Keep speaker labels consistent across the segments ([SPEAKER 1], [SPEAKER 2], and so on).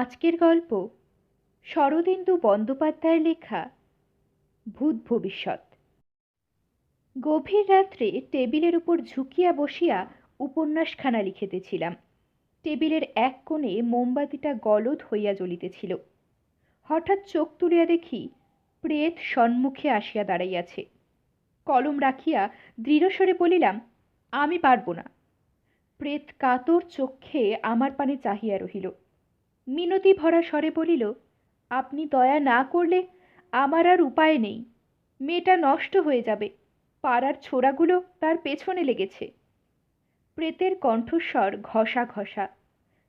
[SPEAKER 1] আজকের গল্প শরদিন্দু বন্দ্যোপাধ্যায়ের লেখা, ভূত ভবিষ্যৎ গভীর রাত্রে টেবিলের উপর ঝুঁকিয়া বসিয়া উপন্যাসখানা লিখিতেছিলাম। টেবিলের এক কোণে মোমবাতিটা গলদ হইয়া জ্বলিতেছিল। হঠাৎ চোখ তুলিয়া দেখি প্রেত সম্মুখে আসিয়া দাঁড়াইয়াছে। কলম রাখিয়া দৃঢ়স্বরে বলিলাম, আমি পারব না। প্রেত কাতর চক্ষে আমার পানে চাহিয়া রহিল। মিনতি ভরা স্বরে বলিল, আপনি দয়া না করলে আমার আর উপায় নেই। মেয়েটা নষ্ট হয়ে যাবে। পাড়ার ছোড়াগুলো তার পেছনে লেগেছে। প্রেতের কণ্ঠস্বর ঘষা ঘষা।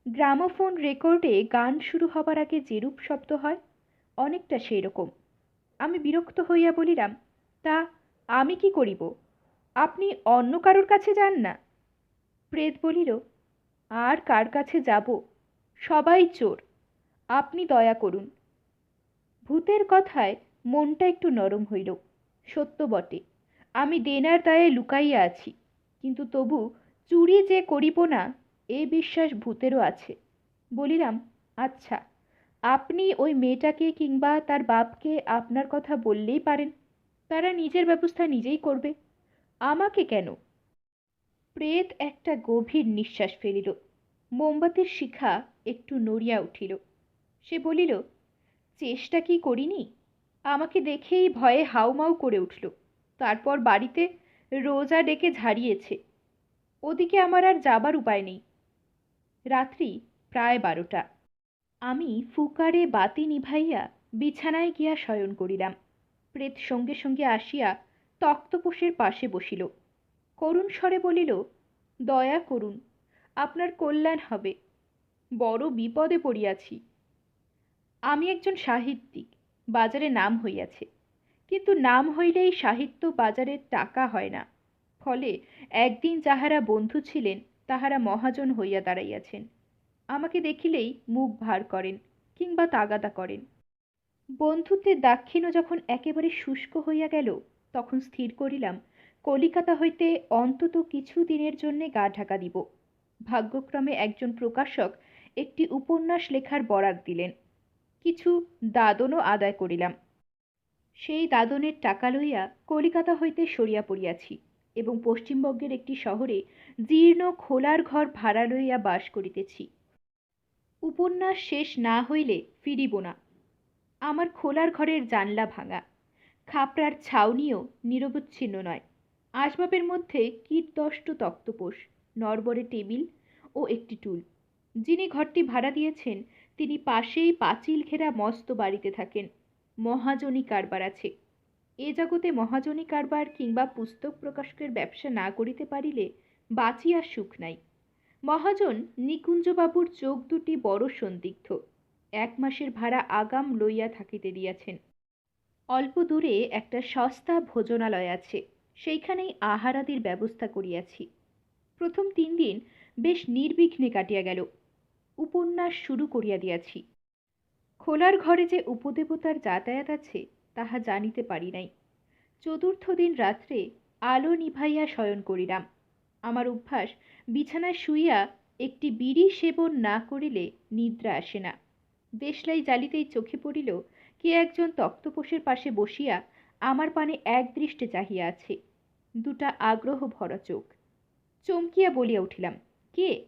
[SPEAKER 1] গ্রামোফোন রেকর্ডে গান শুরু হবার আগে যেরূপ শব্দ হয়, অনেকটা সেই রকম আমি বিরক্ত হইয়া বলিলাম, তা আমি কি করিব? আপনি অন্য কারোর কাছে যান না? প্রেত বলিল, আর কার কাছে যাব? সবাই চোর। আপনি দয়া করুন। ভূতের কথায় মনটা একটু নরম হইল। সত্য বটে। আমি দেনার দায়ে লুকাইয়া আছি। কিন্তু তবু চুরি যে করিব না, এ বিশ্বাস ভূতেরও আছে। বলিলাম আচ্ছা আপনি ওই মেয়েটাকে কিংবা তার বাপকে আপনার কথা বললেই পারেন। তারা নিজের ব্যবস্থা নিজেই করবে। আমাকে কেন? প্রেত একটা গভীর নিঃশ্বাস ফেলিল। মোমবাতির শিখা একটু নড়িয়া উঠিল। সে বলিল, চেষ্টা কি করিনি? আমাকে দেখেই ভয়ে হাউমাউ করে উঠল। তারপর বাড়িতে রোজা ডেকে ঝাড়িয়েছে। ওদিকে আমার আর যাবার উপায় নেই। রাত্রি প্রায় বারোটা। আমি ফুকারে বাতি নিভাইয়া বিছানায় গিয়া শয়ন করিলাম। প্রেত সঙ্গে সঙ্গে আসিয়া তক্তপোষের পাশে বসিল। করুণ স্বরে বলিল, দয়া করুন আপনার কল্যাণ হবে। বড় বিপদে পড়িয়াছি। আমি একজন সাহিত্যিক, বাজারে নাম হইয়াছে। কিন্তু নাম হইলেই সাহিত্য বাজারে টাকা হয় না। ফলে একদিন যাহারা বন্ধু ছিলেন, তাহারা মহাজন হইয়া দাঁড়াইয়াছেন। আমাকে দেখিলেই মুখ ভার করেন কিংবা তাগাদা করেন। বন্ধুত্বের দাক্ষিণ্য যখন একেবারে শুষ্ক হইয়া গেল, তখন স্থির করিলাম, কলিকাতা হইতে অন্তত কিছু দিনের জন্যে গা ঢাকা দিব। ভাগ্যক্রমে একজন প্রকাশক একটি উপন্যাস লেখার বরাত দিলেন। কিছু দাদনও আদায় করিলাম। সেই দাদনের টাকা লইয়া কলিকাতা হইতে সরিয়া পড়িয়াছি এবং পশ্চিমবঙ্গের একটি শহরে জীর্ণ খোলার ঘর ভাড়া লইয়া বাস করিতেছি। উপন্যাস শেষ না হইলে ফিরিব না। আমার খোলার ঘরের জানলা ভাঙা। খাপড়ার ছাউনিও নিরবচ্ছিন্ন নয়। আসবাবের মধ্যে কীটদষ্ট তক্তপোষ। নরবরে টেবিল ও একটি টুল। যিনি ঘরটি ভাড়া দিয়েছেন, তিনি পাশেই পাঁচিল ঘেরা মস্ত বাড়িতে থাকেন। মহাজনী কারবার আছে। এ জগতে মহাজনী কারবার কিংবা পুস্তক প্রকাশকের ব্যবসা না করিতে পারিলে বাঁচিয়া সুখ নাই। মহাজন নিকুঞ্জবাবুর চোখ দুটি বড় সন্দিগ্ধ। এক মাসের ভাড়া আগাম লইয়া থাকিতে দিয়াছেন। অল্প দূরে একটা সস্তা ভোজনালয় আছে। সেইখানেই আহারাদির ব্যবস্থা করিয়াছি। প্রথম তিন দিন বেশ নির্বিঘ্নে কাটিয়া গেল। উপন্যাস শুরু করিয়া দিয়াছি। খোলার ঘরে যে উপদেবতার যাতায়াত আছে, তাহা জানিতে পারি নাই। চতুর্থ দিন রাত্রে আলো নিভাইয়া শয়ন করিলাম। আমার অভ্যাস, বিছানায় শুইয়া একটি বিড়ি সেবন না করিলে নিদ্রা আসে না। দেশলাই জালিতেই চোখে পড়িল, কে একজন তক্তপোষের পাশে বসিয়া আমার পানে একদৃষ্টে চাহিয়া আছে। দুটা আগ্রহ ভরা চোখ। চমকিয়া বলিয়া উঠিলাম, কে?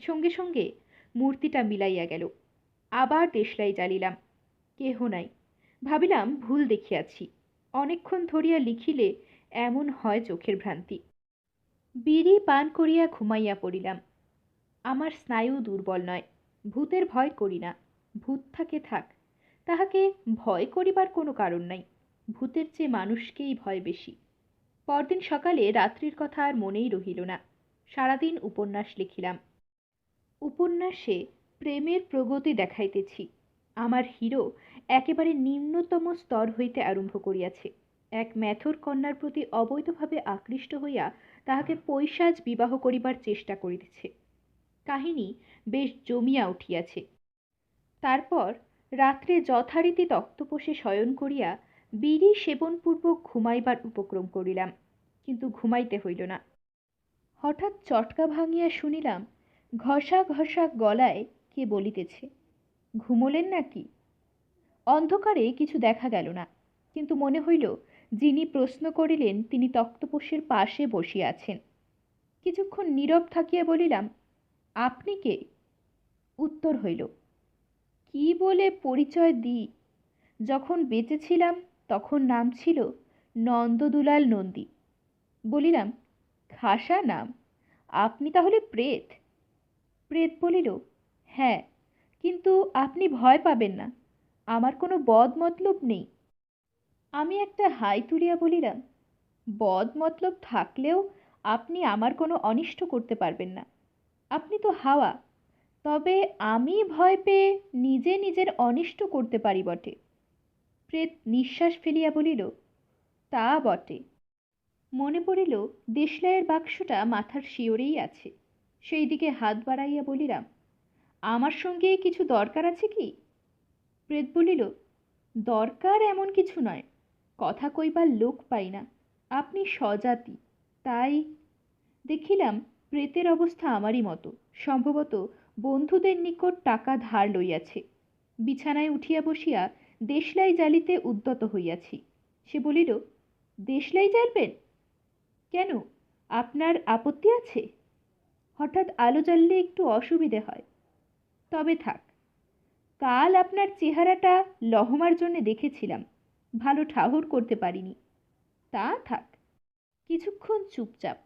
[SPEAKER 1] সঙ্গে সঙ্গে মূর্তিটা মিলাইয়া গেল। আবার দেশলাই জ্বালিলাম, কেহ নাই। ভাবিলাম ভুল দেখিয়াছি, অনেকক্ষণ ধরিয়া লিখিলে এমন হয় চোখের ভ্রান্তি। বিড়ি পান করিয়া ঘুমাইয়া পড়িলাম। আমার স্নায়ু দুর্বল নয়, ভূতের ভয় করি না, ভূত থাকে থাক, তাহাকে ভয় করিবার কোনো কারণ নাই, ভূতের চেয়ে মানুষকেই ভয় বেশি। পরদিন সকালে রাত্রির কথা আর মনেই রহিল না। সারাদিন উপন্যাস লিখিলাম। উপন্যাসে প্রেমের প্রগতি দেখাইতেছি। আমার হিরো একেবারে নিম্নতম স্তর হইতে আরম্ভ করিয়াছে। এক ম্যাথর কন্যার প্রতি অবৈধভাবে আকৃষ্ট হইয়া তাহাকে পৈশাচ বিবাহ করিবার চেষ্টা করিতেছে। কাহিনী বেশ জমিয়া উঠিয়াছে। তারপর রাত্রে যথারীতি তক্তপোষে শয়ন করিয়া বিড়ি সেবনপূর্বক ঘুমাইবার উপক্রম করিলাম। কিন্তু ঘুমাইতে হইল না। হঠাৎ চটকা ভাঙিয়া শুনিলাম ঘষা ঘষা গলায় কে বলিতেছে, ঘুমোলেন নাকি? অন্ধকারে কিছু দেখা গেল না, কিন্তু মনে হইল যিনি প্রশ্ন করিলেন তিনি তক্তপোষের পাশে বসিয়া আছেন। কিছুক্ষণ নীরব থাকিয়া বলিলাম, আপনি কে? উত্তর হইল, কি বলে পরিচয় দিই? যখন বেঁচেছিলাম তখন নাম ছিল নন্দদুলাল নন্দী। বলিলাম, খাসা নাম, আপনি তাহলে প্রেত? প্রেত বলিল হ্যাঁ কিন্তু আপনি ভয় পাবেন না, আমার কোনো বদ মতলব নেই। আমি একটা হাই তুলিয়া বলিলাম, বদ মতলব থাকলেও আপনি আমার কোনো অনিষ্ট করতে পারবেন না। আপনি তো হাওয়া, তবে আমি ভয় পেয়ে নিজে নিজের অনিষ্ট করতে পারি বটে। প্রেত নিঃশ্বাস ফেলিয়া বলিল, তা বটে। মনে পড়িল দেশলাইয়ের বাক্সটা মাথার শিওরেই আছে। সেই দিকে হাত বাড়াইয়া বলিলাম, আমার সঙ্গে কিছু দরকার আছে কি? প্রেত বলিল, দরকার এমন কিছু নয়, কথা কইবার লোক পাই না, আপনি স্বজাতি, তাই দেখিলাম প্রেতের অবস্থা আমারই মতো, সম্ভবত বন্ধুদের নিকট টাকা ধার লইয়াছে। বিছানায় উঠিয়া বসিয়া দেশলাই জালিতে উদ্যত হইয়াছি। সে বলিল, দেশলাই জ্বালবেন? কেন? আপনার আপত্তি আছে? হঠাৎ আলো জ্বাললে একটু অসুবিধে হয়। তবে থাক, কাল আপনার চেহারাটা লহমার জন্য দেখেছিলাম। ভালো ঠাহর করতে পারিনি। তা থাক, কিছুক্ষণ চুপচাপ।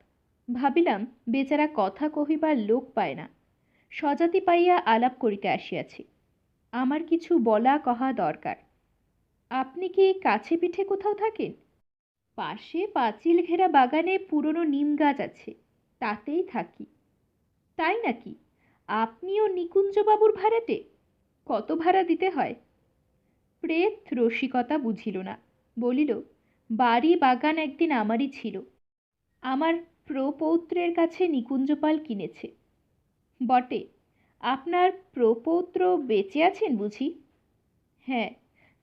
[SPEAKER 1] ভাবিলাম, বেচারা কথা কহিবার লোক পায় না। সজাতি পাইয়া আলাপ করিতে আসিয়াছি। আমার কিছু বলা কহা দরকার। আপনি কি কাছে পিঠে কোথাও থাকেন? পাশে পাঁচিল ঘেরা বাগানে পুরনো নিম গাছ আছে, তাতেই থাকি। তাই নাকি? আপনিও নিকুঞ্জবাবুর ভাড়াটে? কত ভাড়া দিতে হয়? প্রেত রসিকতা বুঝিল না, বলিল, বাড়ি বাগান একদিন আমারই ছিল। আমার প্রপৌত্রের কাছে নিকুঞ্জপাল কিনেছে। বটে, আপনার প্রপৌত্র বেঁচে আছেন বুঝি? হ্যাঁ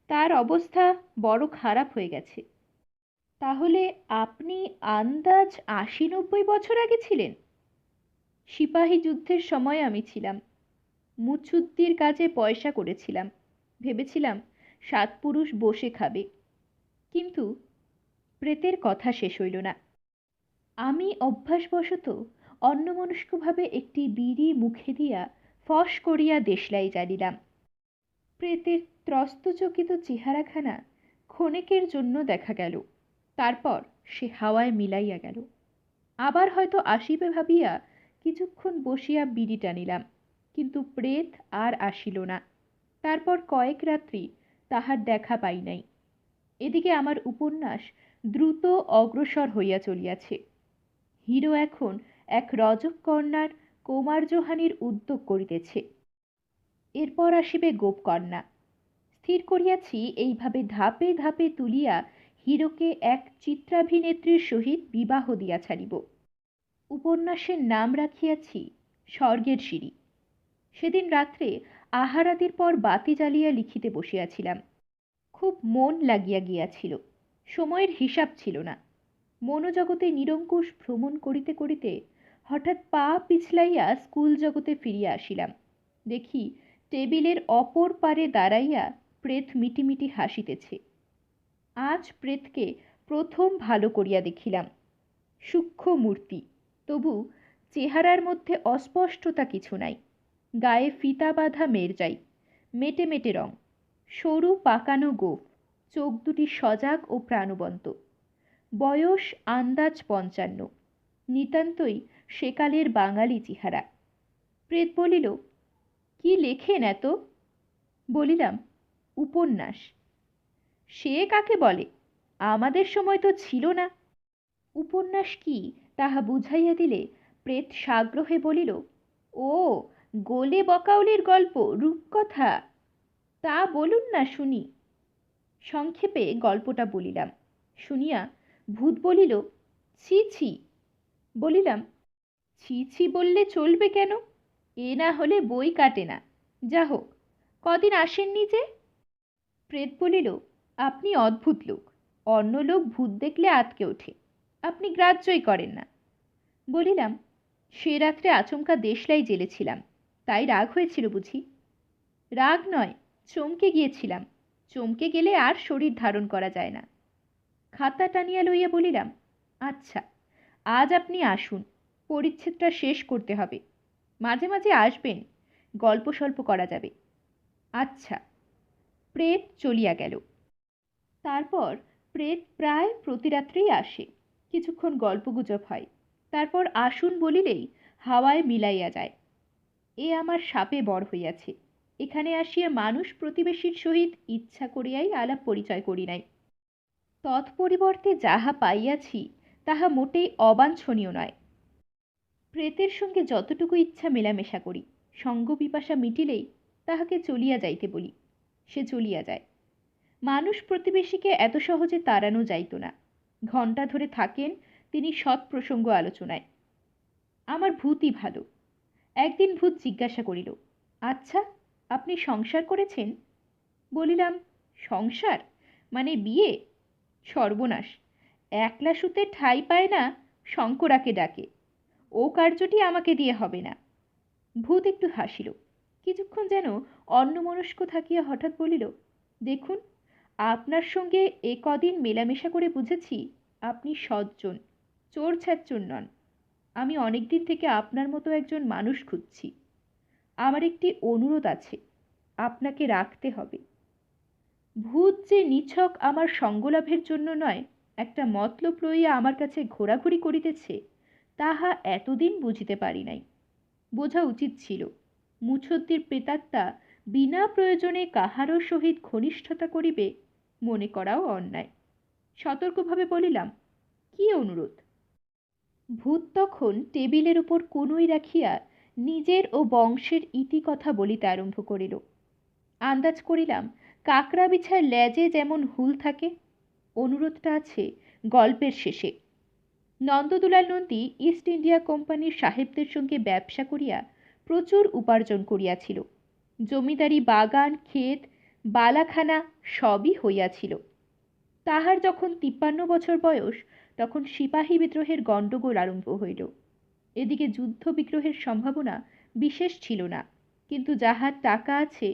[SPEAKER 1] তার অবস্থা বড় খারাপ হয়ে গেছে। তাহলে আপনি আন্দাজ আশি নব্বই বছর আগে ছিলেন? সিপাহী যুদ্ধের সময় আমি ছিলাম। মুচুদ্দির কাজে পয়সা করেছিলাম। ভেবেছিলাম সাত পুরুষ বসে খাবে। কিন্তু প্রেতের কথা শেষ হইল না। আমি অভ্যাসবশত অন্যমনস্কভাবে একটি বিড়ি মুখে দিয়া ফস করিয়া দেশলাই জানিলাম প্রেতের ত্রস্তচকিত চেহারাখানা ক্ষণেকের জন্য দেখা গেল। তারপর সে হাওয়ায় মিলাইয়া গেল। আবার হয়তো আসিবে ভাবিয়া কিছুক্ষণ বসিয়া বিড়ি টানিলাম কিন্তু প্রেত আর আসিল না। তারপর কয়েক রাত্রি তাহার দেখা পাই নাই। এদিকে আমার উপন্যাস দ্রুত অগ্রসর হইয়া চলিয়াছে। হিরো এখন এক রজক কন্যার কুমারজোহানির উদ্যোগ করিতেছে। এরপর আসিবে গোপকন্যা। স্থির করিয়াছি, এইভাবে ধাপে ধাপে তুলিয়া হিরোকে এক চিত্রাভিনেত্রীর সহিত বিবাহ দিয়া ছাড়িব। উপন্যাসের নাম রাখিয়াছি স্বর্গের সিঁড়ি। সেদিন রাত্রে আহারাদির পর বাতি জ্বালিয়া লিখিতে বসিয়াছিলাম। খুব মন লাগিয়া গিয়াছিল, সময়ের হিসাব ছিল না। মনোজগতে নিরঙ্কুশ ভ্রমণ করিতে করিতে হঠাৎ পা পিছলাইয়া স্কুল জগতে ফিরিয়া আসিলাম। দেখি টেবিলের অপর পারে দাঁড়াইয়া প্রেত মিটিমিটি হাসিতেছে। আজ প্রেতকে প্রথম ভালো করিয়া দেখিলাম। সূক্ষ্ম মূর্তি, তবু চেহারার মধ্যে অস্পষ্টতা কিছু নাই। গায়ে ফিতা বাঁধা মেরজাই, মেটে মেটে রং, সরু পাকানো গোফ, চোখ দুটি সজাগ ও প্রাণবন্ত। বয়স আন্দাজ পঞ্চান্ন, নিতান্তই সেকালের বাঙালি চেহারা। প্রেত বলিল, কি লেখেন এত? বলিলাম, উপন্যাস। সে কাকে বলে? আমাদের সময় তো ছিল না। উপন্যাস কি তাহা বুঝাইয়া দিলে প্রেত সাগ্রহে বলিল, ও, গোলে বকাউলির গল্প, রূপকথা। তা বলুন না শুনি। সংক্ষেপে গল্পটা বলিলাম। শুনিয়া ভূত বলিল, ছি ছি। বলিলাম, ছি ছি বললে চলবে কেন? এ না হলে বই কাটে না। যা হোক কদিন আসেননি যে? প্রেত বলিল আপনি অদ্ভুত লোক। অন্য লোক ভূত দেখলে আতকে ওঠে। আপনি গ্রাহ্যই করেন না। বলিলাম, সে রাত্রে আচমকা দেশলাই জেলেছিলাম। তাই রাগ হয়েছিল বুঝি? রাগ নয়, চমকে গিয়েছিলাম। চমকে গেলে আর শরীর ধারণ করা যায় না। খাতা টানিয়া লইয়া বলিলাম আচ্ছা আজ আপনি আসুন। পরিচ্ছেদটা শেষ করতে হবে। মাঝে মাঝে আসবেন। গল্প স্বল্প করা যাবে। আচ্ছা। প্রেত চলিয়া গেল। তারপর প্রেত প্রায় প্রতিরাত্রেই আসে। কিছুক্ষণ গল্পগুজব হয়। তারপর আসুন বলিলেই হাওয়ায় মিলাইয়া যায়। এ আমার সাপে বড় হইয়াছে। এখানে আসিয়া মানুষ প্রতিবেশীর সহিত ইচ্ছা করিয়াই আলাপ পরিচয় করি নাই। তৎপরিবর্তে যাহা পাইয়াছি, তাহা মোটেই অবাঞ্ছনীয় নয়। প্রেতের সঙ্গে যতটুকু ইচ্ছা মেলামেশা করি সঙ্গ পিপাসা মিটিলেই তাহাকে চলিয়া যাইতে বলি। সে চলিয়া যায়। মানুষ প্রতিবেশীকে এত সহজে তাড়ানো যাইত না। ঘণ্টা ধরে থাকেন তিনি সৎ প্রসঙ্গ আলোচনায়। আমার ভূতই ভালো। একদিন ভূত জিজ্ঞাসা করিল আচ্ছা আপনি সংসার করেছেন? বলিলাম, সংসার? মানে বিয়ে? সর্বনাশ। একলা সুতে ঠাই পায় না, শঙ্করাকে ডাকে। ও কার্যটি আমাকে দিয়ে হবে না। ভূত একটু হাসিল, কিছুক্ষণ যেন অন্যমনস্ক থাকিয়া হঠাৎ বলিল, দেখুন আপনার সঙ্গে এ কদিন মেলামেশা করে বুঝেছি, আপনি সজ্জন, চোর ছ্যাচ্চর নন। আমি অনেক দিন থেকে আপনার মতো একজন মানুষ খুঁজছি। আমার একটি অনুরোধ আছে, আপনাকে রাখতে হবে। ভূত যে নিছক আমার সঙ্গলাভের জন্য নয়, একটা মতলব লইয়া আমার কাছে ঘোরাঘুরি করিতেছে, তাহা এতদিন বুঝিতে পারি নাই। বোঝা উচিত ছিল, মুছদ্দির প্রেতাত্মা বিনা প্রয়োজনে কাহারও সহিত ঘনিষ্ঠতা করিবে মনে করাও অন্যায়। সতর্কভাবে বলিলাম, কি অনুরোধ? ভূত তখন টেবিলের উপর কুনুই রাখিয়া নিজের ও বংশের ইতি কথা বলিতে আরম্ভ করিল। আন্দাজ করিলাম, কাকড়া বিছার ল্যাজে যেমন হুল থাকে, অনুরোধটা আছে গল্পের শেষে। নন্দদুলাল নন্দী ইস্ট ইন্ডিয়া কোম্পানির সাহেবদের সঙ্গে ব্যবসা করিয়া প্রচুর উপার্জন করিয়াছিল। জমিদারি, বাগান, ক্ষেত বালাখানা সবই হইয়াছিল। তাহার যখন তিপ্পান্ন বছর বয়স, তখন সিপাহী বিদ্রোহের গণ্ডগোল আরম্ভ হইল। এদিকে যুদ্ধ বিগ্রহের সম্ভাবনা বিশেষ ছিল না, কিন্তু যাহার টাকা আছে,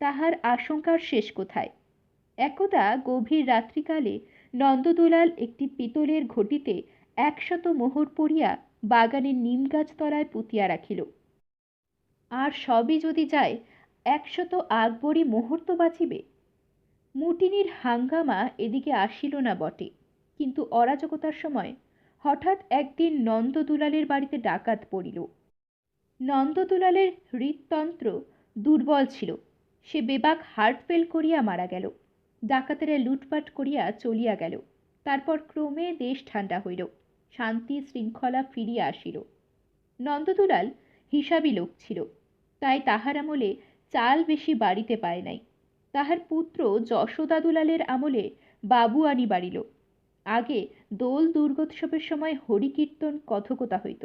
[SPEAKER 1] তাহার আশঙ্কার শেষ কোথায়? একদা গভীর রাত্রিকালে নন্দদুলাল একটি পিতলের ঘটিতে একশত মোহর পড়িয়া বাগানের নিমগাছ তলায় পুঁতিয়া রাখিল। আর সবই যদি যায় একশত আকবরী মুহূর্ত বাঁচিবে। মুটিনির হাঙ্গামা এদিকে আসিল না বটে, কিন্তু অরাজকতার সময় হঠাৎ একদিন নন্দদুলালের বাড়িতে ডাকাত পড়িল। নন্দদুলালের হৃদতন্ত্র দুর্বল ছিল, সে বেবাক হার্ট ফেল করিয়া মারা গেল, ডাকাতেরা লুটপাট করিয়া চলিয়া গেল, তারপর ক্রমে দেশ ঠান্ডা হইল, শান্তি শৃঙ্খলা ফিরিয়া আসিল। নন্দদুলাল হিসাবি লোক ছিল, তাই তাহার আমলে চাল বেশি বাড়িতে পায় নাই। তাহার পুত্র যশোদা দুলালের আমলে বাবুয়ানি বাড়িল। আগে দোল দুর্গোৎসবের সময় হরিকীর্তন কথকতা হইত।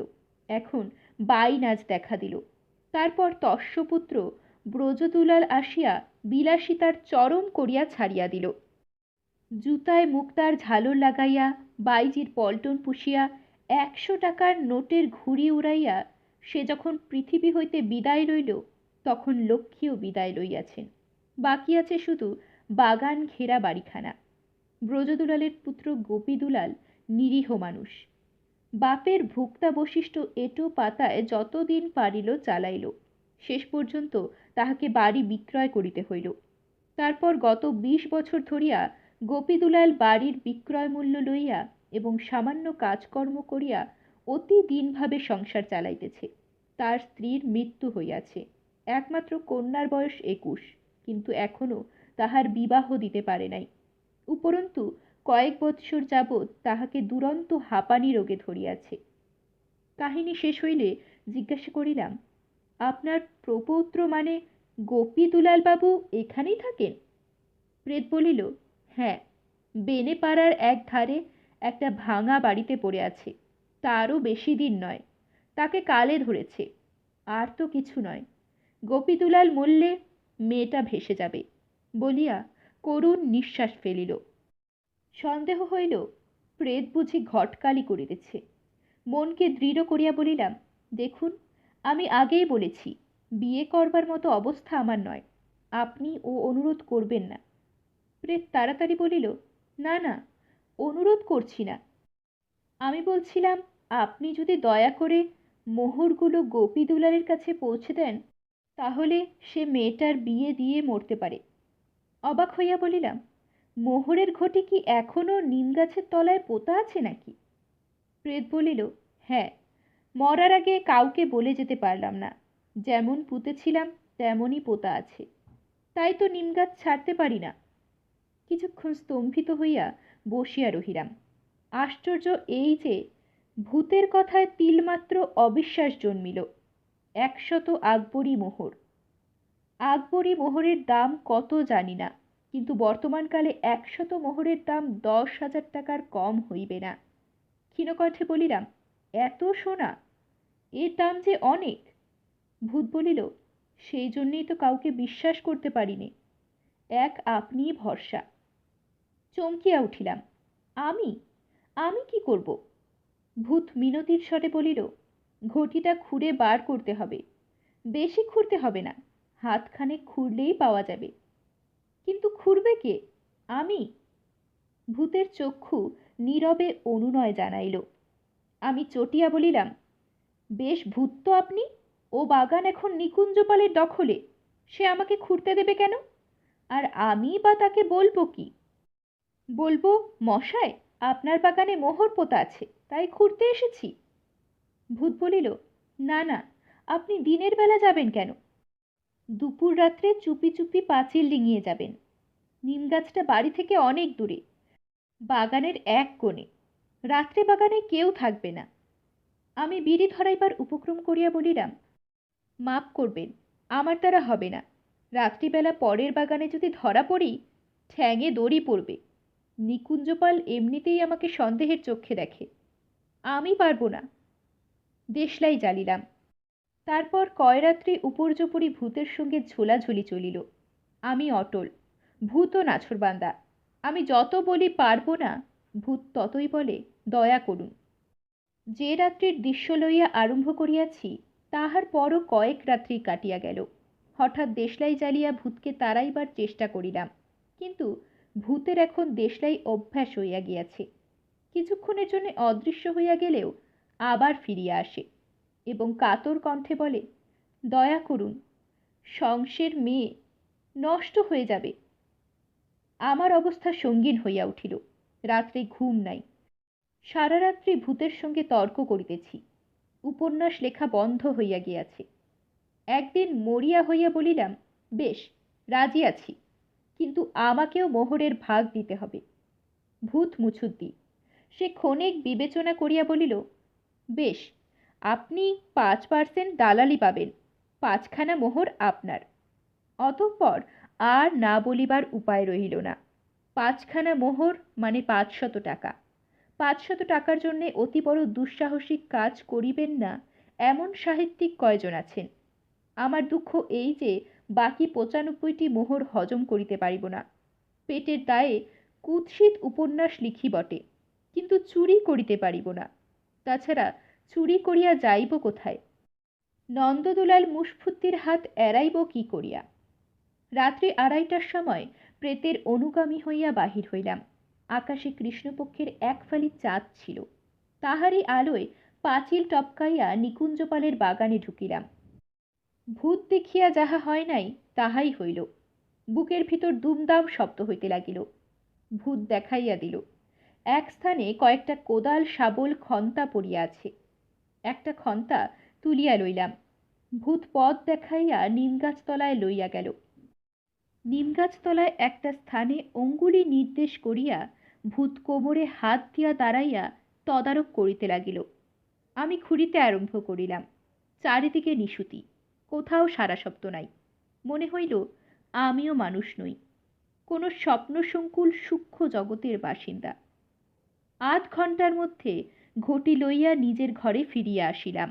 [SPEAKER 1] এখন বাই নাচ দেখা দিল। তারপর তস্যপুত্র ব্রজদুলাল আসিয়া বিলাসিতার চরম করিয়া ছাড়িয়া দিল। জুতায় মুক্তার ঝালর লাগাইয়া, বাইজির পল্টন পুষিয়া, একশো টাকার নোটের ঘুড়ি উড়াইয়া সে যখন পৃথিবী হইতে বিদায় লইল তখন লক্ষ্মীও বিদায় লইয়াছেন বাকি আছে শুধু বাগান ঘেরা বাড়িখানা। ব্রজদুলালের পুত্র গোপী দুলাল নিরীহ মানুষ। বাপের ভুক্তা বশিষ্ঠ এটো পাতায় যতদিন পারিল চালাইল, শেষ পর্যন্ত তাহাকে বাড়ি বিক্রয় করিতে হইল। তারপর গত বিশ বছর ধরিয়া গোপীদুলাল বাড়ির বিক্রয় মূল্য লইয়া এবং সামান্য কাজকর্ম করিয়া অতি দিনভাবে সংসার চালাইতেছে। তার স্ত্রীর মৃত্যু হইয়াছে। একমাত্র কন্যার বয়স একুশ, কিন্তু এখনও তাহার বিবাহ দিতে পারে নাই। উপরন্তু, কয়েক বৎসর যাবৎ তাহাকে দুরন্ত হাঁপানি রোগে ধরিয়াছে। কাহিনী শেষ হইলে জিজ্ঞাসা করিলাম, আপনার প্রপৌত্র মানে গোপী দুলালবাবু এখানেই থাকেন? প্রেত বলিল হ্যাঁ বেনে পাড়ার এক ধারে একটা ভাঙা বাড়িতে পড়ে আছে। তারও বেশি দিন নয়। তাকে কালে ধরেছে। আর তো কিছু নয়। গোপীদুলাল মরলে মেয়েটা ভেসে যাবে বলিয়া করুণ নিঃশ্বাস ফেলিল। সন্দেহ হইল প্রেত বুঝি ঘটকালি করিতেছে। মনকে দৃঢ় করিয়া বলিলাম, দেখুন, আমি আগেই বলেছি, বিয়ে করবার মতো অবস্থা আমার নয়, আপনি ও অনুরোধ করবেন না। প্রেত তাড়াতাড়ি বলিল, না না, অনুরোধ করছি না। আমি বলছিলাম, আপনি যদি দয়া করে মোহরগুলো গোপী দুলালের কাছে পৌঁছে দেন তাহলে সে মেয়েটার বিয়ে দিয়ে মরতে পারে। অবাক হইয়া বলিলাম, মোহরের ঘটি কি এখনও নিম গাছের তলায় পোতা আছে নাকি? প্রেত বলিল হ্যাঁ মরার আগে কাউকে বলে যেতে পারলাম না। যেমন পুঁতেছিলাম, তেমনই পোতা আছে। তাই তো নিম গাছ ছাড়তে পারি না। কিছুক্ষণ স্তম্ভিত হইয়া বসিয়া রহিলাম। আশ্চর্য এই যে, ভূতের কথায় তিলমাত্র অবিশ্বাস জন্মিল। একশত আকবরী মোহর। আকবরী মোহরের দাম কত জানি না, কিন্তু বর্তমানকালে একশত মোহরের দাম দশ হাজার টাকার কম হইবে না। ক্ষীণকণ্ঠে বলিলাম, এত সোনা? এর দাম যে অনেক? ভূত বলিল, সেই জন্যেই তো কাউকে বিশ্বাস করতে পারিনি। এক আপনিই ভরসা। চমকিয়া উঠিলাম, আমি? আমি কি করব? ভূত মিনতির স্বরে বলিল ঘটিটা খুঁড়ে বার করতে হবে। বেশি খুঁড়তে হবে না হাতখানে খুঁড়লেই পাওয়া যাবে। কিন্তু খুঁড়বে কে? আমি? ভূতের চক্ষু নীরবে অনুনয় জানাইল। আমি চটিয়া বলিলাম, বেশ ভূত তো আপনি, ও বাগান এখন নিকুঞ্জপালের দখলে, সে আমাকে খুঁড়তে দেবে কেন? আর আমি বা তাকে বলব কি? বলব, মশায়, আপনার বাগানে মোহর পোতা আছে, তাই খুঁড়তে এসেছি। ভূত বলিল, না না, আপনি দিনের বেলা যাবেন কেন? দুপুর রাত্রে চুপি চুপি পাঁচিল ডিঙিয়ে যাবেন। নিম গাছটা বাড়ি থেকে অনেক দূরে, বাগানের এক কোণে। রাত্রে বাগানে কেউ থাকবে না। আমি বিড়ি ধরাইবার উপক্রম করিয়া বলিলাম, মাপ করবেন, আমার দ্বারা হবে না। রাত্রিবেলা পরের বাগানে যদি ধরা পড়ি, ঠ্যাঙে দড়ি পড়বে। নিকুঞ্জপাল এমনিতেই আমাকে সন্দেহের চক্ষে দেখে। আমি পারব না। দেশলাই জ্বালিলাম। তারপর কয়রাত্রি উপর্যুপরি ভূতের সঙ্গে ঝোলাঝুলি চলিল। আমি অটল, ভূত ও নাছরবান্দা, আমি যত বলি পারব না, ভূত ততই বলে, দয়া করুন। যে রাত্রির দৃশ্য লইয়া আরম্ভ করিয়াছি, তাহার পরও কয়েক রাত্রি কাটিয়া গেল। হঠাৎ দেশলাই জ্বালিয়া ভূতকে তাড়াইবার চেষ্টা করিলাম, কিন্তু ভূতের এখন দেশলাই অভ্যাস হইয়া গিয়াছে। কিছুক্ষণের জন্য অদৃশ্য হইয়া গেলেও আবার ফিরিয়া আসে এবং কাতর কণ্ঠে বলে, দয়া করুন সংসের মেয়ে নষ্ট হয়ে যাবে। আমার অবস্থা সঙ্গীন হইয়া উঠিল, রাত্রে ঘুম নাই। সারা রাত্রি ভূতের সঙ্গে তর্ক করিতেছি। উপন্যাস লেখা বন্ধ হইয়া গিয়াছে। একদিন মরিয়া হইয়া বলিলাম, বেশ, রাজি আছি, কিন্তু আমাকেও মোহরের ভাগ দিতে হবে। ভূত মুছুদ্দি, সে ক্ষণিক বিবেচনা করিয়া বলিল বেশ, আপনি পাঁচ পার্সেন্ট দালালি পাবেন, পাঁচখানা মোহর আপনার। অতঃপর আর না বলিবার উপায় রহিল না। পাঁচখানা মোহর মানে পাঁচশত টাকা। পাঁচশত টাকার জন্যে অতি বড় দুঃসাহসিক কাজ করিবেন না এমন সাহিত্যিক কয়জন আছেন? আমার দুঃখ এই যে বাকি পঁচানব্বইটি মোহর হজম করিতে পারিব না। পেটের দায়ে কুৎসিত উপন্যাস লিখি বটে কিন্তু চুরি করিতে পারিব না। তাছাড়া চুরি করিয়া যাইব কোথায়? নন্দদুলাল মুসফুত্তির হাত এড়াইব কি করিয়া? রাত্রি আড়াইটার সময় প্রেতের অনুগামী হইয়া বাহির হইলাম। আকাশে কৃষ্ণপক্ষের এক ফালি চাঁদ ছিল। তাহারই আলোয় পাঁচিল টপকাইয়া নিকুঞ্জপালের বাগানে ঢুকিলাম। ভূত দেখিয়া যাহা হয় নাই, তাহাই হইল। বুকের ভিতর দুমদাম শব্দ হইতে লাগিল। ভূত দেখাইয়া দিল। এক স্থানে কয়েকটা কোদাল, শাবল, খন্তা পড়িয়া আছে। একটা খন্তা তুলিয়া লইলাম। ভূত পথ দেখাইয়া নিমগাছতলায় লইয়া গেল। নিমগাছতলায় একটা স্থানে অঙ্গুলি নির্দেশ করিয়া ভূত কোমরে হাত দিয়া দাঁড়াইয়া তদারক করিতে লাগিল। আমি খুঁড়িতে আরম্ভ করিলাম। চারিদিকে নিশুতি, কোথাও সারা শব্দ নাই। মনে হইল, আমিও মানুষ নই। কোনো স্বপ্নসংকুল সূক্ষ্ম জগতের বাসিন্দা। আধ ঘণ্টার মধ্যে ঘটি লইয়া নিজের ঘরে ফিরিয়া আসিলাম।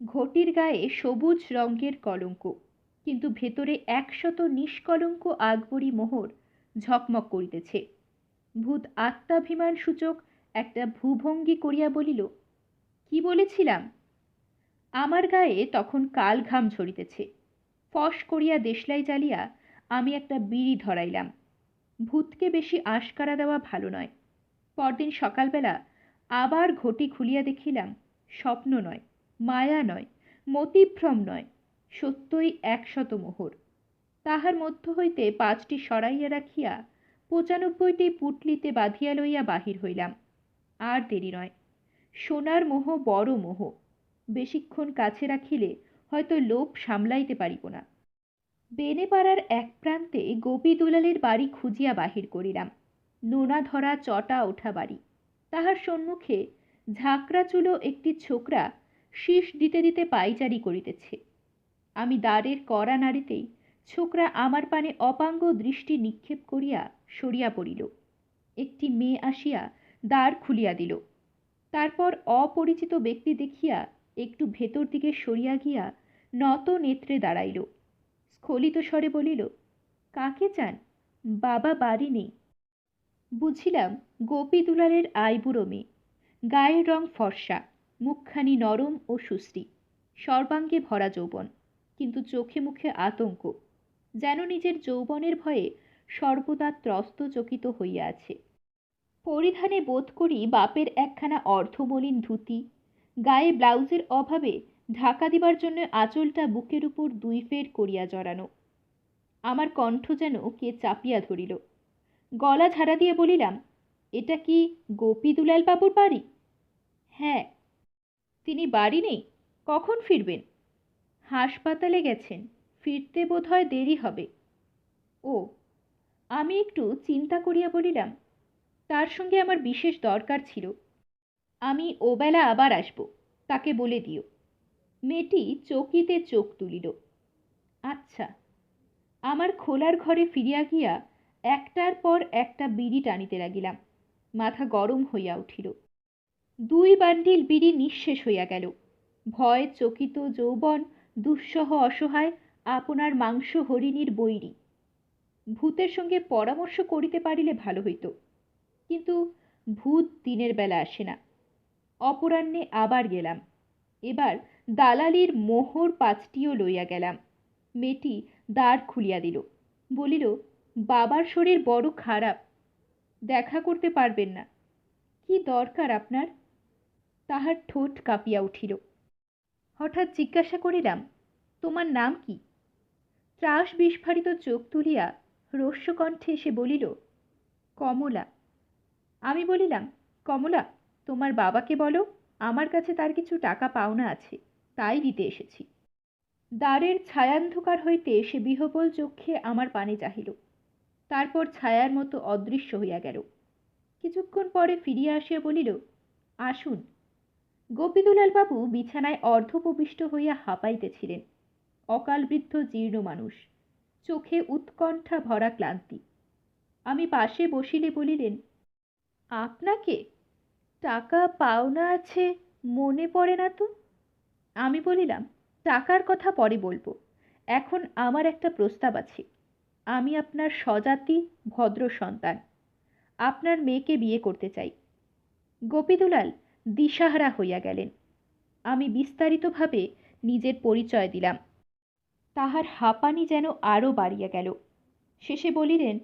[SPEAKER 1] ঘটির গায়ে সবুজ রঙের কলঙ্ক, কিন্তু ভেতরে একশত নিষ্কলঙ্ক আকবরী মোহর ঝকমক করিতেছে। ভূত আত্মাভিমান সূচক একটা ভূভঙ্গি করিয়া বলিল, কি বলেছিলাম? আমার গায়ে তখন কাল ঘাম ঝরিতেছে। ফস করিয়া দেশলাই জ্বালিয়া আমি একটা বিড়ি ধরাইলাম। ভূতকে বেশি আশকারা দেওয়া ভালো নয়। পরদিন সকালবেলা আবার ঘটি খুলিয়া দেখিলাম, স্বপ্ন নয়, মায়া নয়, মতিভ্রম নয়, সত্যই একশত মোহর। তাহার মধ্য হইতে পাঁচটি সরাইয়া রাখিয়া পঁচানব্বইটি পুটলিতে বাঁধিয়া লইয়া বাহির হইলাম। আর দেরি নয়, সোনার মোহ বড় মোহ, বেশিক্ষণ কাছে রাখিলে হয়তো লোভ সামলাইতে পারিব না। বেনেপাড়ার এক প্রান্তে গোপী দুলালের বাড়ি খুঁজিয়া বাহির করিলাম। নোনা ধরা চটা ওঠা বাড়ি। তাহার সম্মুখে ঝাঁকড়া চুলো একটি ছোকরা শীষ দিতে দিতে পাইচারি করিতেছে। আমি দ্বারের কড়া নাড়িতেই ছোকরা আমার পানে অপাঙ্গ দৃষ্টি নিক্ষেপ করিয়া সরিয়া পড়িল। একটি মেয়ে আসিয়া দ্বার খুলিয়া দিল। তারপর অপরিচিত ব্যক্তি দেখিয়া একটু ভেতর দিকে সরিয়া গিয়া নত নেত্রে দাঁড়াইল। স্খলিত স্বরে বলিল, কাকে চান? বাবা বাড়ি নেই। বুঝিলাম গোপী দুলালের আইবুড়ো মেয়ে। গায়ের রং ফর্সা, মুখখানি নরম ও সুশ্রী সর্বাঙ্গে ভরা যৌবন, কিন্তু চোখে মুখে আতঙ্ক, যেন নিজের যৌবনের ভয়ে সর্বদা ত্রস্ত চকিত হইয়া আছে। পরিধানে বোধ করি বাপের একখানা অর্ধমলিন ধুতি, গায়ে ব্লাউজের অভাবে ঢাকা দিবার জন্য আঁচলটা বুকের উপর দুই ফের করিয়া জড়ানো। আমার কণ্ঠ যেন কে চাপিয়া ধরিল। গলা ঝাড়া দিয়ে বলিলাম, এটা কি গোপী দুলাল বাবুর বাড়ি? হ্যাঁ। তিনি বাড়ি নেই? কখন ফিরবেন? হাসপাতালে গেছেন। ফিরতে বোধহয় দেরি হবে। ও। আমি একটু চিন্তা করিয়া বলিলাম, তার সঙ্গে আমার বিশেষ দরকার ছিল। আমি ওবেলা আবার আসব, তাকে বলে দিও। মেয়েটি চকিতে চোখ তুলিল। আচ্ছা। আমার খোলার ঘরে ফিরিয়া গিয়া একটার পর একটা বিড়ি টানিতে লাগিলাম। মাথা গরম হইয়া উঠিল। দুই বান্ডিল বিড়ি নিঃশেষ হইয়া গেল। ভয় চকিত যৌবন, দুঃসহ অসহায়, আপনার মাংস হরিণীর বৈরী। ভূতের সঙ্গে পরামর্শ করিতে পারিলে ভালো হইত। কিন্তু ভূত দিনের বেলা আসে না। অপরাহ্নে আবার গেলাম। এবার দালালির মোহর পাঁচটিও লইয়া গেলাম। মেয়েটি দ্বার খুলিয়া দিল। বলিল বাবার শরীর বড় খারাপ। দেখা করতে পারবেন না। কি দরকার আপনার? তাহার ঠোঁট কাঁপিয়া উঠিল। হঠাৎ জিজ্ঞাসা করিলাম, তোমার নাম কি? ত্রাস বিস্ফারিত চোখ তুলিয়া রস্যকণ্ঠে এসে বলিল, কমলা। আমি বলিলাম, কমলা, তোমার বাবাকে বলো, আমার কাছে তার কিছু টাকা পাওনা আছে, তাই দিতে এসেছি। দ্বারের ছায়ান্ধকার হইতে সে বিহবল চক্ষে আমার পানে চাহিল। তারপর ছায়ার মতো অদৃশ্য হইয়া গেল। কিছুক্ষণ পরে ফিরিয়া আসিয়া বলিল, আসুন। গোপীদুলাল বাবু বিছানায় অর্ধপবিষ্ট হইয়া হাঁপাইতেছিলেন। অকাল বৃদ্ধ জীর্ণ মানুষ। চোখে উৎকণ্ঠা ভরা ক্লান্তি। আমি পাশে বসিলে বলিলেন, আপনাকে টাকা পাওনা আছে, মনে পড়ে না তো? আমি বলিলাম, টাকার কথা পরে বলব। এখন আমার একটা প্রস্তাব আছে। আমি আপনার স্বজাতি, ভদ্র সন্তান। আপনার মেয়েকে বিয়ে করতে চাই। গোপীদুলাল দিশাহারা হইয়া গেলেন। আমি বিস্তারিতভাবে নিজের পরিচয় দিলাম। তাহার হাঁপানি যেন আরও বাড়িয়া গেল। শেষে বলিলেন,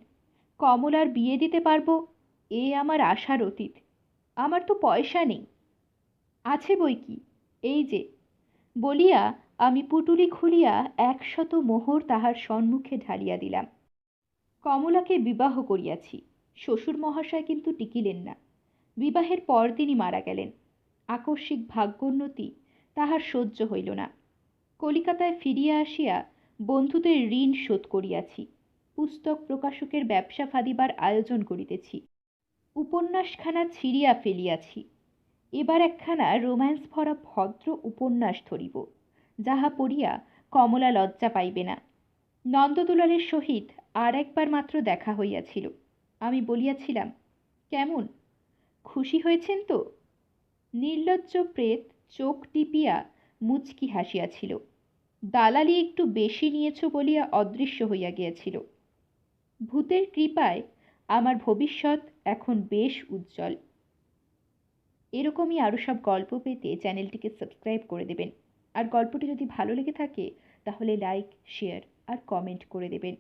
[SPEAKER 1] কমলার বিয়ে দিতে পারব, এ আমার আশার অতীত। আমার তো পয়সা নেই। আছে বই কি? এই যে। বলিয়া আমি পুটুলি খুলিয়া একশত মোহর তাহার সম্মুখে ঢালিয়া দিলাম। কমলাকে বিবাহ করিয়াছি, শ্বশুর মহাশয় কিন্তু টিকিলেন না। বিবাহের পরদিনই মারা গেলেন। আকস্মিক ভাগ্যোন্নতি তাহার সহ্য হইল না। কলিকাতায় ফিরিয়া আসিয়া বন্ধুদের ঋণ শোধ করিয়াছি, পুস্তক প্রকাশকের ব্যবসা ফাঁদিবার আয়োজন করিতেছি। উপন্যাসখানা ছিঁড়িয়া ফেলিয়াছি। এবার একখানা রোম্যান্স ভরা ভদ্র উপন্যাস ধরিব। যাহা পড়িয়া কমলা লজ্জা পাইবে না। নন্দদুলালের সহিত আর একবার মাত্র দেখা হইয়াছিল। আমি বলিয়াছিলাম, কেমন? খুশি হয়েছেন তো? নির্লজ্জ প্রেত চোখ টিপিয়া মুচকি হাসিয়াছিল। দালালি একটু বেশি নিয়েছ বলিয়া অদৃশ্য হইয়া গিয়াছিল। ভূতের কৃপায় আমার ভবিষ্যৎ এখন বেশ উজ্জ্বল। এরকমই আরও সব গল্প পেতে চ্যানেলটিকে সাবস্ক্রাইব করে দেবেন। আর গল্পটি যদি ভালো লেগে থাকে তাহলে লাইক শেয়ার আর কমেন্ট করে দেবেন।